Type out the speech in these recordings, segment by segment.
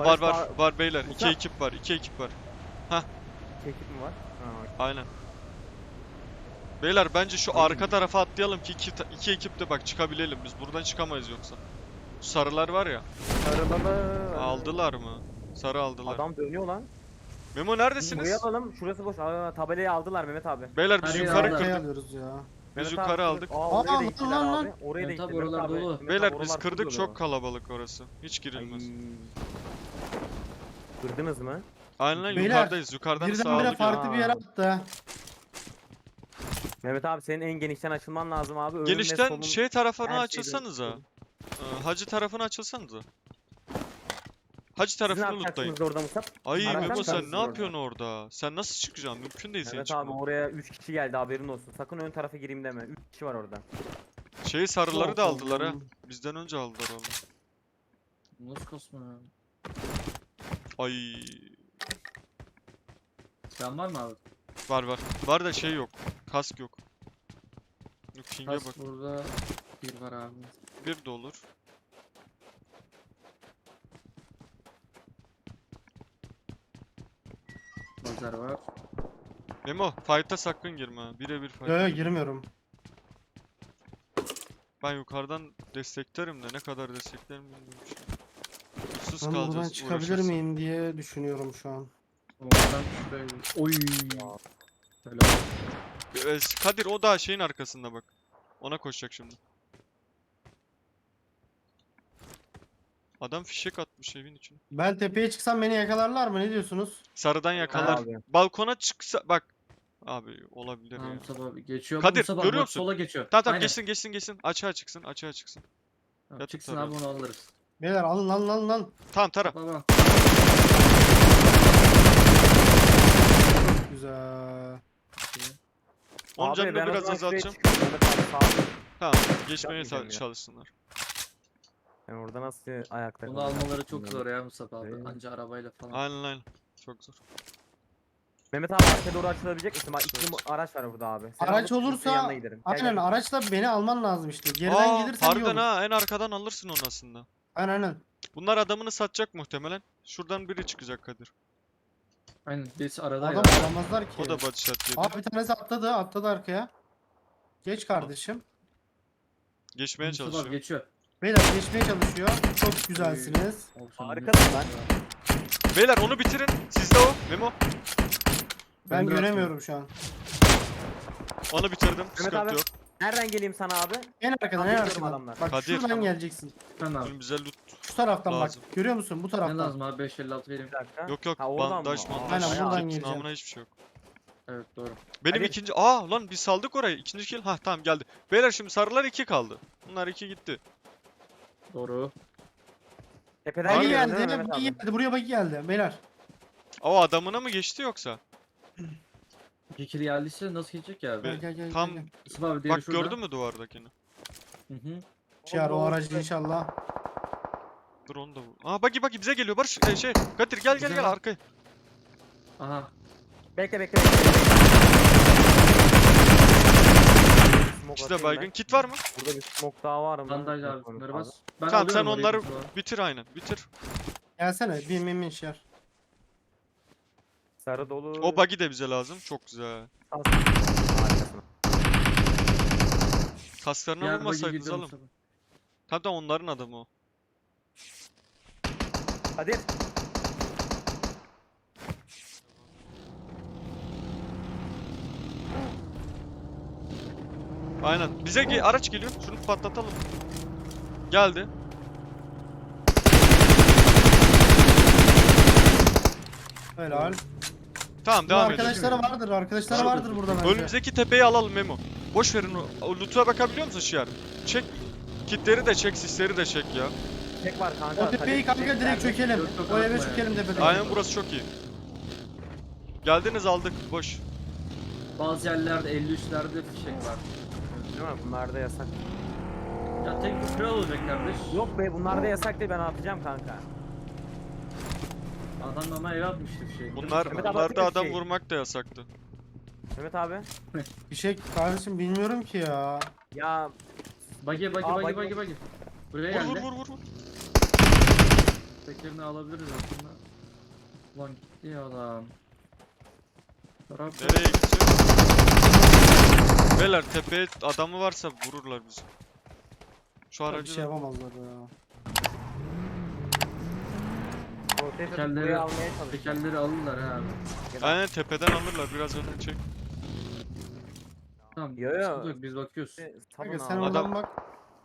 Aa var var daha- var beyler. İki Musa- ekip var. iki ekip var. Çekip mi var? Ha. Aynen. Beyler bence şu arka tarafa atlayalım ki iki, iki ekip de bak çıkabilelim. Biz buradan çıkamayız yoksa. Şu sarılar var ya. Sarılalı. Aldılar mı? Sarı aldılar. Adam dönüyor lan. Memo Buraya neredesiniz? alalım. Şurası boş. Aa, tabelayı aldılar Mehmet abi. Beyler biz yukarı kırdık. alıyoruz ya. Biz Mehmet yukarı abi, aldık. Aa, oraya Aa, da gittiler lan, lan. abi. Oraya da gittiler. Mehmet oralar abi. dolu. Beyler biz kırdık çok kalabalık orası. Hiç girilmez. Ay. Kırdınız mı? Aynen Beyler, yukarıdayız. Yukarıdan Birdenbire sağlık farklı bir yere Aa. attı. Mehmet abi senin en genişten açılman lazım abi. Önün ve Genişten solun- şey tarafına her şeyde- açılsanıza. Ee, Hacı tarafına açılsanıza. Hacı Sizin tarafını lootlayın. da orada Musab. Ay Araçtan Memo sen çıkarsınız ne orada. yapıyorsun orada? Sen nasıl çıkacaksın? Mümkün değil senin Mehmet abi çıkman. oraya 3 kişi geldi haberin olsun. Sakın ön tarafa gireyim deme. 3 kişi var orada. Şeyi sarıları da aldılar ha. Bizden önce aldılar onu. Nasıl kasma ya? Ay Sen var mı abi? var var. Var da şey yok. Kask yok. Yok ping'e Kas bak. burada bir var abi. Bir de olur. Lazer var. Memo fight'a sakın girme. Birebir fight. Yo yo girmiyorum. Ben yukarıdan desteklerim de ne kadar desteklerim bilmiyorum Güçsüz Ben buradan kalacağız. çıkabilir uğraşırız. miyim diye düşünüyorum şu an. Oradan şuraya Oy. Helal. Ee, Kadir o da şeyin arkasında bak. Ona koşacak şimdi. Adam fişek atmış evin içine. Ben tepeye çıksam beni yakalarlar mı? Ne diyorsunuz? Sarıdan yakalar. Abi. Balkona çıksa bak. Abi olabilir Tamam ya. Mustafa abi geçiyor. Kadir, abi, görüyor bak, musun? Sola geçiyor. Tamam tamam Aynen. geçsin geçsin geçsin. Açığa çıksın açığa çıksın. Tamam, Yatıp Çıksın abi onu alırız. Beyler alın alın alın alın. Tamam tara. Baba. Çok güzel. Onun canını biraz azaltacağım. Tamam geçmeye Yapmayacağım ta- ya. çalışsınlar. Ben orada nasıl ayakta Bunu almaları çok zor ya Mustafa abi. Eyvallah. Anca arabayla falan. Aynen aynen. Çok zor. Mehmet abi arkaya doğru açılabilecek misin? Bak iki araç var burada abi. Seni Araç alıp olursa- yanına giderim. Gel, Aynen gel. araçla beni alman lazım işte. Geriden Aa, gelirsen iyi harbiden olur. ha en arkadan alırsın onu aslında. Aynen aynen. Bunlar adamını satacak muhtemelen. Şuradan biri çıkacak Kadir. Aynen birisi arada Adam ya. alamazlar ki. O da body shot yedi. Abi bir tanesi atladı atladı arkaya. Geç kardeşim. Geçmeye Mustafa çalışıyor. geçiyor. Beyler geçmeye çalışıyor. Çok güzelsiniz. Abi sen Harikasın lan. Beyler onu bitirin. Sizde o. Memo. Ben de göremiyorum şu an. Onu bitirdim. Sıkıntı abi. yok. Nereden geleyim sana abi? En arkadan en Bekliyorum arkadan. adamlar. Bak Kadir. şuradan Tamam. geleceksin. Sen abi. Oğlum bize loot. Şu taraftan Lazım. bak. Görüyor musun? Bu Ne taraftan. lazım abi 556 vereyim. Bir dakika. Yok yok. Ha, oradan bandaj mı? Aa, bandaj. Aynen, buradan gireceğim. namına hiçbir şey yok. Evet doğru. Benim Hadi. ikinci... Aa lan biz saldık orayı. İkinci kill. Hah tamam geldi. Beyler şimdi sarılar iki kaldı. Bunlar iki gitti. Doğru. Tepeden Bagi geldi. değil mi Mehmet Bagi abi? geldi. Buraya bagi geldi. Beyler. O adamına mı geçti yoksa? İki kill geldiyse nasıl geçecek ya abi? Gel gel gel. Tam- gel, gel. Abi diğeri Bak şurada. gördün mü duvardakini? Hı hı. Şiar o aracı inşallah. Dur onu da vur. Aa bagi bagi bize geliyor. Barış e, şey Kadir gel gel gel arkaya. Aha. Bekle bekle İkisi de baygın. ben. Kit var mı? Burada bir smoke daha var mı? Bandaj abi. Bunları bas. Ben Tamam sen alıyorum orayı onları Mustafa abi. bitir aynen. Bitir. Gelsene. Bir min min şiar. Sarı dolu. O bagi de bize lazım. Çok güzel. Harikasın. Kasklarına Diğer buggy vurmasaydınız gidiyor oğlum. Mustafa. Tabii onların adamı o. Hadi. Aynen. Bize ge- araç geliyor. Şunu patlatalım. Geldi. Helal. Tamam devam edelim. arkadaşları vardır. Arkadaşları Var. vardır burada bence. Önümüzdeki tepeyi alalım Memo. Boş verin o. o loot'a bakabiliyor musun Şiar? Çek. Kitleri de çek, sisleri de çek ya. Tek var kanka. O tepeyi kanka direkt çökelim. O eve çökelim tepeden. Aynen burası çok iyi. Geldiniz aldık. Boş. Bazı yerlerde 53'lerde fişek var. Değil mi? Bunlar da yasak. Ya tek bir kral olacak kardeş. Yok be bunlar da yasak değil ben atacağım kanka. Adam ama eve atmıştı fişeği. Bunlar Mehmet abi bunlarda atıyor adam şey. vurmak da yasaktı. Mehmet abi. Bir şey kardeşim bilmiyorum ki ya. Ya Bagi bagi Aa, bagi bagi. bagi bagi. Buraya Vur geldi. vur vur vur. vur. tekerini alabiliriz aslında. Ulan gitti ya adam. Taraf Nereye gidecek? Beyler tepeye adamı varsa vururlar bizi. Şu Bir aracı şey da- yapamazlar ya. Rotator Tekerleri- buraya almaya tekerleri alırlar ha abi. Aynen tepeden alırlar biraz önden çek. Tamam. Yo, yo. sıkıntı yok, biz bakıyoruz. Tamam Kanka sen abi. Adam- bak.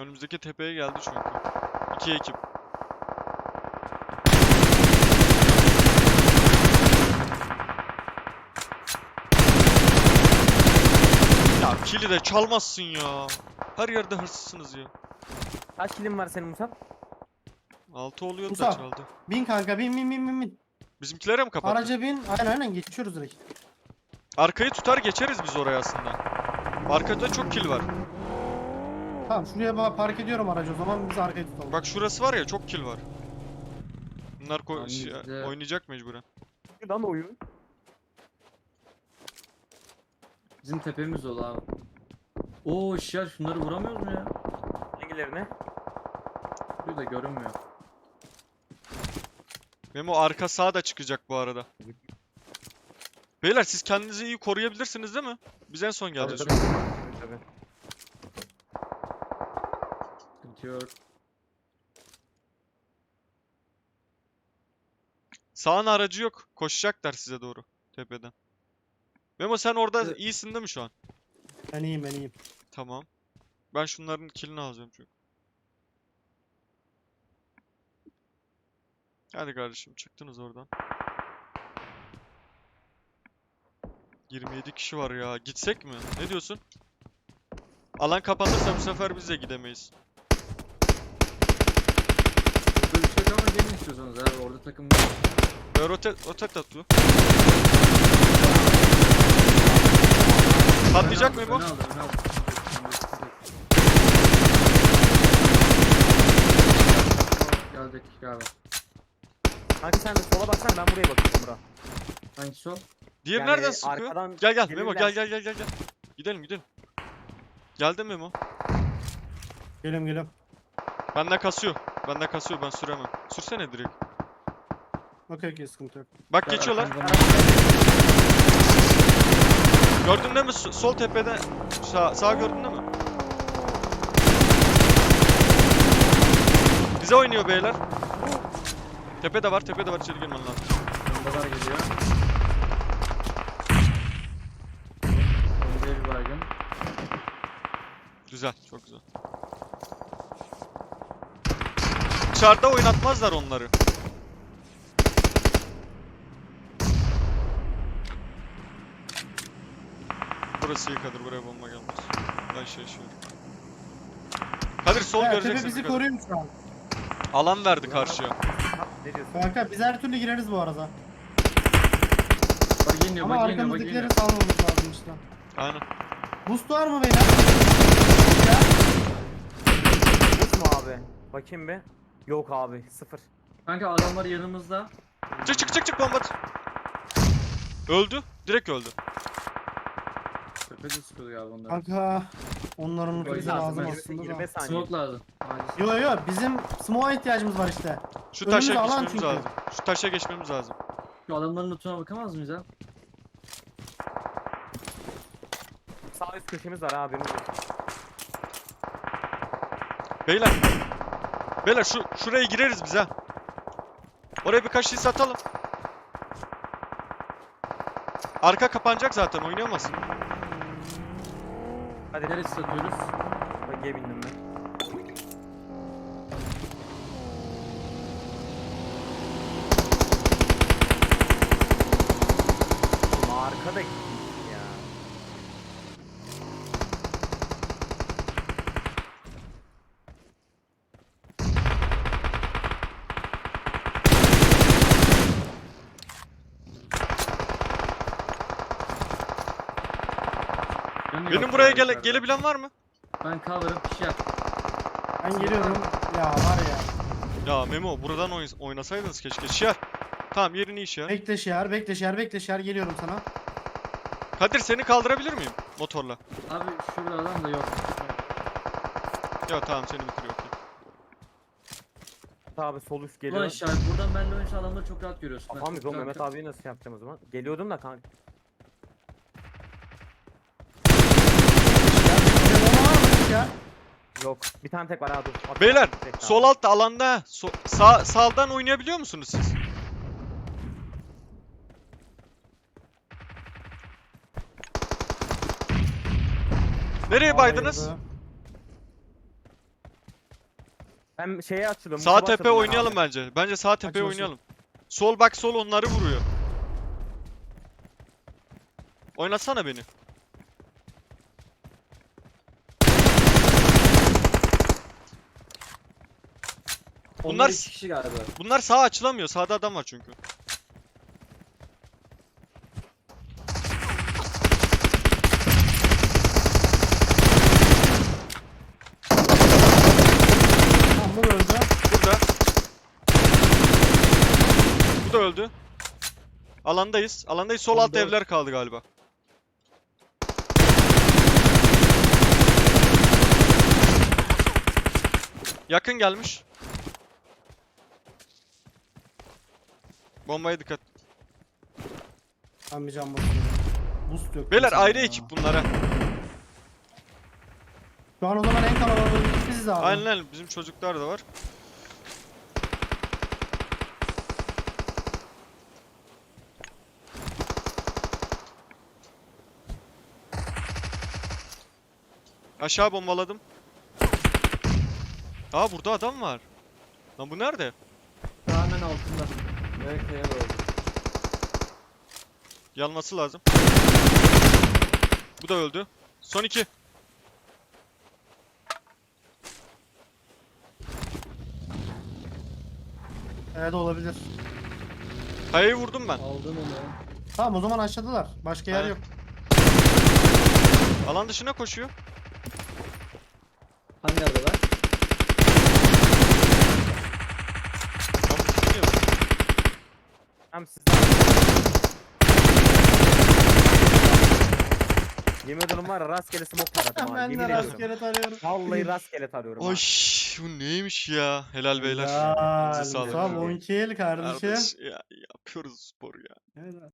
Önümüzdeki tepeye geldi çünkü. İki ekip. Ya kili de çalmazsın ya. Her yerde hırsızsınız ya. Kaç kilim var senin Musab? Altı oluyor da Musa. çaldı. Bin kanka bin bin bin bin bin. Bizimkilere mi kapattı? Araca bin. Aynen aynen geçiyoruz direkt. Arkayı tutar geçeriz biz oraya aslında. Arkada çok kill var. Tamam şuraya ba- park ediyorum aracı o zaman biz arkaya tutalım. Bak şurası var ya çok kill var. Bunlar ko- Tamam, şey- bizde- oynayacak mecburen. Lan oyun. Bizim tepemiz dolu abi. Oo şişer şunları vuramıyoruz mu ya? Hangilerine? Şurayı da görünmüyor. Memo arka sağ da çıkacak bu arada. Beyler siz kendinizi iyi koruyabilirsiniz değil mi? Biz en son geleceğiz. Tabii, tabii, tabii. Sıkıntı yok. Sağın aracı yok. Koşacaklar size doğru tepeden. Memo sen orada Evet. iyisin değil mi şu an? Ben iyiyim ben iyiyim. Tamam. Ben şunların killini alacağım çünkü. Hadi kardeşim çıktınız oradan. 27 kişi var ya. Gitsek mi? Ne diyorsun? Alan kapanırsa bu sefer biz de gidemeyiz. Bir şey ama gelin istiyorsanız abi orada takım. Ve rotet, rotet atıyor. Patlayacak mı Öne bu? aldı, öne aldı. Geldik abi. Kanka sen de sola baksan ben buraya bakıyorum bura. Hangisi o? Diğeri Yani nereden sıkıyor? arkadan Gel gel Memo gel gel gel gel gel. Gidelim gidelim. Geldi Memo. Geliyorum geliyorum. Bende kasıyor. Bende kasıyor ben süremem. Sürsene direkt. Okey okey sıkıntı yok. Bak geçiyorlar. Gördün değil mi? Sol tepede. Sağ, sağ gördün değil mi? Bize oynuyor beyler. Tepede var, tepede var. İçeri girmen lazım. Bombalar geliyor. Önde bir baygın. Güzel, çok güzel. Dışarıda oynatmazlar onları. Burası iyi Kadir, buraya bomba gelmez. Ben şey yaşıyorum. Kadir sol Ya, göreceksin. tepe bizi mu şu an? Alan verdi karşıya. Ne diyorsun? Kanka biz her türlü gireriz bu arada. Bak yeniyor, Ama bak yeniyor, bak arkamızdakileri yeniyor. salmamız lazım işte. Aynen. Boost var mı beyler? Yok mu abi? Bakayım bir. Yok abi sıfır. Kanka adamlar yanımızda. Çık çık çık çık bomba. at. Öldü. Direkt öldü. Tepede sıkıyordu galiba onlar. Kanka onların Bayılır bize lazım, lazım aslında 20 da. saniye. Smoke lazım. Maalesef. Yo yo bizim smoke'a ihtiyacımız var işte. Şu Önümüz taşa alan geçmemiz çünkü. lazım. Şu taşa geçmemiz lazım. Şu adamların lootuna bakamaz mıyız ha? Sağ üst köşemiz var abi. haberiniz olsun. Beyler. Beyler şu şuraya gireriz biz ha. Oraya birkaç şey satalım. Arka kapanacak zaten oynayamazsın. Hadi Neresi satıyoruz? bagiye bindim ben. Arkada gitmiş ya. Benim yok buraya gele gelebilen var mı? Ben cover'ım kişi yap. Ben geliyorum. Ya var ya. Ya Memo buradan oyn- oynasaydınız keşke. Şiar. Tamam yerini iş ya. Bekle şehir, bekle şehir, bekle şehir geliyorum sana. Kadir seni kaldırabilir miyim motorla? Abi şurada adam da yok. Ya tamam seni bitiriyor. okey. abi sol üst Ulan geliyor. işaret buradan benle oynayınca adamları çok rahat görüyorsun. ha. Yok oğlum, Çok Mehmet abiyi nasıl yapacağım o zaman? Geliyordum da kanka. Ya. Yok. Bir tane tek var abi. Beyler sol altta alanda so- sağ sağdan oynayabiliyor musunuz siz? Nereye baydınız? Ben şeye açılıyorum. Sağ tepe açıldım oynayalım abi. bence. Bence sağ tepe Açılsın. oynayalım. Sol bak sol onları vuruyor. Oynatsana beni. Onlar Bunlar- iki kişi galiba. Bunlar sağa açılamıyor. Sağda adam var çünkü. Tamam bu öldü. Burada. Bu da öldü. Alandayız. Alandayız. Sol dört. evler kaldı galiba. Yakın gelmiş. Bombaya dikkat. Ben bir can basıyorum. Boost yok. Beyler ayrı ekip bunlara. Şu an o zaman en kalabalık biziz abi. Aynen. Bizim çocuklar da var. Aşağı bombaladım. Aa burada adam var. Lan bu nerede? Hemen altında. Kaya doğru. Yanması lazım. Bu da öldü. Son iki. Evet olabilir. Kayayı vurdum ben. Aldım onu. Tamam o zaman aşağıdalar. Başka yer Aynen. yok. Alan dışına koşuyor. Tutuyor. Hem sizden. Yemin ediyorum var ya rastgele smoke taradım abi. Ben Yemin de ediyorum. rastgele tarıyorum. Vallahi rastgele tarıyorum abi. bu neymiş ya? Helal beyler. Ya, Elinize sağlık. Sağ ol 12 el kardeşim. Kardeş ya yapıyoruz spor ya. Evet.